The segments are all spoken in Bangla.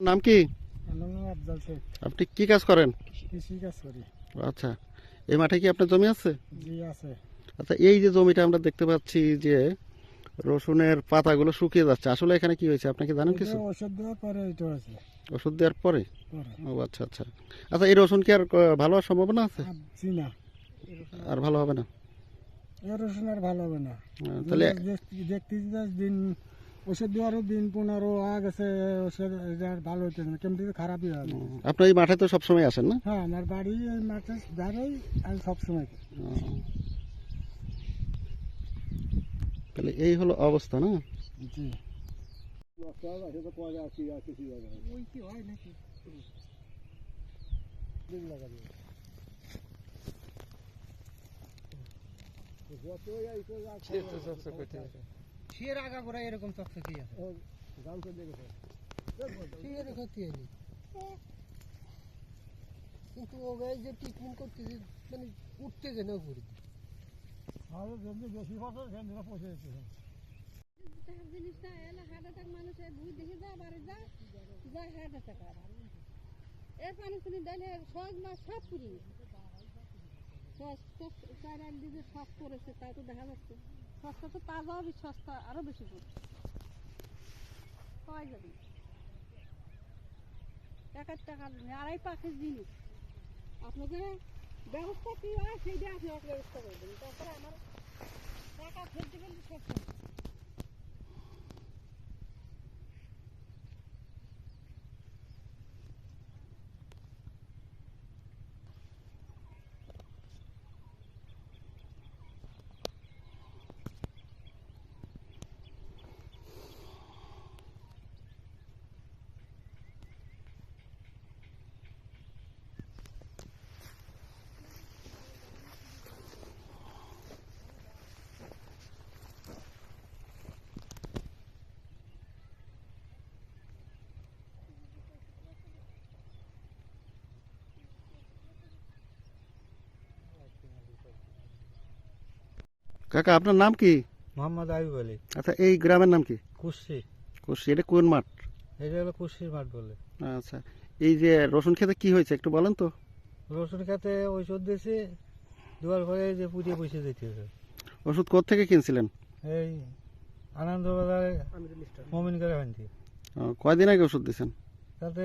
নাম কি? আপনি কি কাজ করেন? আচ্ছা এই মাঠে কি আপনার জমি আছে? আচ্ছা এই যে জমিটা আমরা দেখতে পাচ্ছি যে রসুনের পাতাগুলো শুকিয়ে যাচ্ছে আসলে এখানে কি হয়েছে? আপনি কি জানেন কিছু? ওষুধ দেওয়ার পরে এটা আছে ওষুধ দেওয়ার পরে? পরে। ও আচ্ছা আচ্ছা। আচ্ছা এই রসুন কি আর ভালো হওয়ার সম্ভাবনা আছে? আর না। আর ভালো হবে না? রসুন আর ভালো হবে না। তাহলে দেখতেছি দিন ওষুধ দেওয়ারও দিন পনেরো আ গেছে ওষুধ ভালো হচ্ছে না কেমন খারাপই হবে। উম, আপনি এই মাঠে তো সবসময় আসেন না? হ্যাঁ আমার বাড়ি এই মাঠে দাঁড়াই আমি সবসময় তাহলে এই হলো অবস্থা না? জি। শিয়ের আগা করে এরকম চকচকি আছে শিয়ের ক্ষতি হয়নি কিন্তু ওকে যে ট্রিটমেন্ট করতেছে মানে উঠতে যেন উপরে বেশি বছর পৌঁছে যেতে তার জিনিসটা এলে হার্ট অ্যাটাক মানুষে ভুই দেখে যা বাড়ি যা যা হার্ট অ্যাটাক আর এর পানি পানি ডালে সহজ মাছ সব পুরি চার এক দিকে সস পড়েছে তাই তো দেখা যাচ্ছে সস্তা তো তাজাও সস্তা, আরও বেশি পড়ছে পাওয়া যাবে? এক এক টাকা আড়াই পাখির জিনিস। আপনাদের ব্যবস্থা কি হয়? সেইটা আপনি ব্যবস্থা করবেন তারপরে আমার টাকা ফেলতে ফেলতে শেষ হয়ে যাবে। কাকা আপনার নাম কি? মোহাম্মদ আয়ুব আলী। আচ্ছা এই গ্রামের নাম কি? কুশি। কুশি এটা কোন মাঠ? এটা হলো কুশির মাঠ বলে। আচ্ছা এই যে রসুন খেতে কি হয়েছে একটু বলেন তো। রসুন খেতে ঔষধ দিয়েছে দুয়ার পরে যে পুড়িয়ে বসে যেতে হবে। ওষুধ থেকে কিনছিলেন? এই আনন্দ বাজারে মমিন করে আনছি। ও, কয়দিন আগে ওষুধ দিয়েছেন? তাতে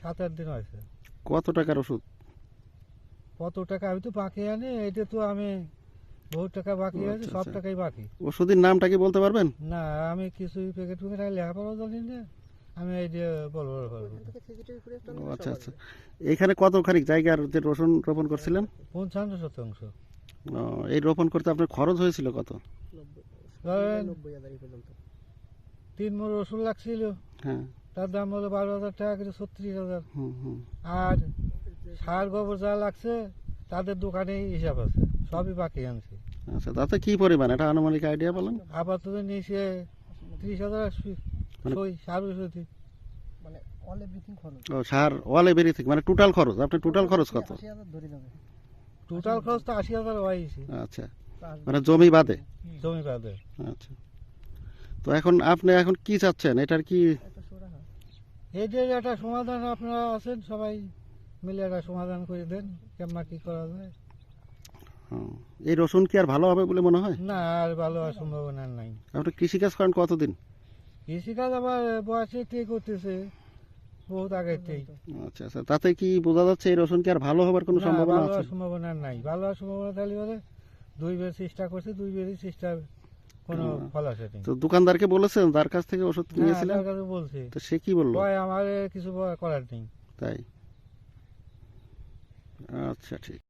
সাত আট দিন হয়েছে। কত টাকার ওষুধ? কত টাকা আমি তো বাকি আনি এটা তো আমি বহু টাকা বাকি আছে আচ্ছা, সব আচ্ছা। টাকাই বাকি। ওষুধের নামটা কি বলতে পারবেন? না আমি কিছু প্যাকেট প্যাকেট লেখাপড়াও জানি না। আমি এই যে বলব আচ্ছা আচ্ছা। এখানে কতখানি জায়গার যে রসুন রোপণ করছিলেন? পঞ্চান্ন শতাংশ। এই রোপণ করতে আপনার খরচ হয়েছিল কত? তিন মোড় রসুন লাগছিল। হ্যাঁ। তার দাম হলো বারো হাজার টাকা করে ছত্রিশ হাজার। হুম হুম। আর সার গোবর যা লাগছে তাদের দোকানে হিসাব আছে সবই বাকি আনছে। আচ্ছা তাতে কি পরিমাণ? এটা আনুমানিক আইডিয়া বলেন। আপাতত নিচে ত্রিশ হাজার আসবে মানে- সই সার ওষুধি মানে ও সার মানে টোটাল খরচ। আপনার টোটাল খরচ কত? টোটাল খরচ তো আশি হাজার হয়েছে। আচ্ছা মানে জমি বাদে? জমি বাদে। আচ্ছা। তো এখন আপনি এখন কি চাচ্ছেন? এটার কি একটা এই যে একটা সমাধান আপনারা আছেন সবাই। মিলে একটা সমাধান করে দেন কেমন কি করা যায়? এই রসুন কি আর ভালো হবে বলে মনে হয়? না আর ভালো হওয়ার সম্ভাবনা নাই। আপনি কৃষিকাজ করেন কতদিন? কৃষিকাজ আবার বয়সে ঠিক করতেছে বহুত আগের থেকে আচ্ছা আচ্ছা। তাতে কি বোঝা যাচ্ছে এই রসুন কি আর ভালো হবার কোনো সম্ভাবনা আছে? সম্ভাবনা নাই। ভালো হওয়ার সম্ভাবনা তাহলে বলে দুই বের চেষ্টা করছে দুই বেরই চেষ্টা কোনো। ফল আসেনি। তো দোকানদারকে বলেছেন তার কাছ থেকে ওষুধ কিনেছিলেন তার কাছে বলছে। তো সে কি বলল? ভয় আমার কিছু করার নেই। তাই? আচ্ছা ঠিক।